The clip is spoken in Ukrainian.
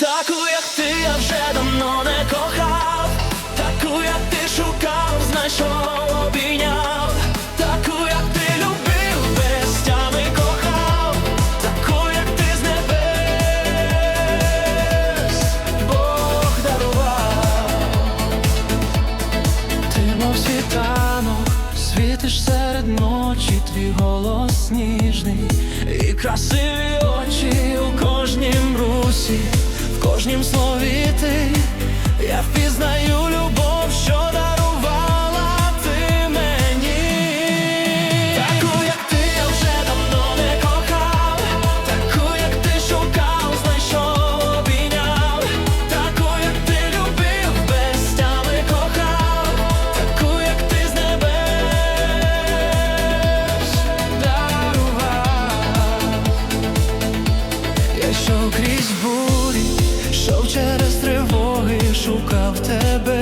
Таку, як ти, я вже давно не кохав, таку, як ти шукав, знайшов, обійняв, таку, як ти любив, без тями кохав, таку, як ти з небес, Бог дарував. Ти мов світанок, світиш серед ночі, твій голос ніжний. І красиві очі у кожнім русі, кожнім слові ти, я впізнаю любов, що дарувала ти мені. Таку, як ти, я вже давно не кохав, таку, як ти шукав, знайшов, обійняв, таку, як ти любив, без тями кохав, таку, як ти з небес дарував. Я йшов крізь бурі, йшов через тривоги, шукав тебе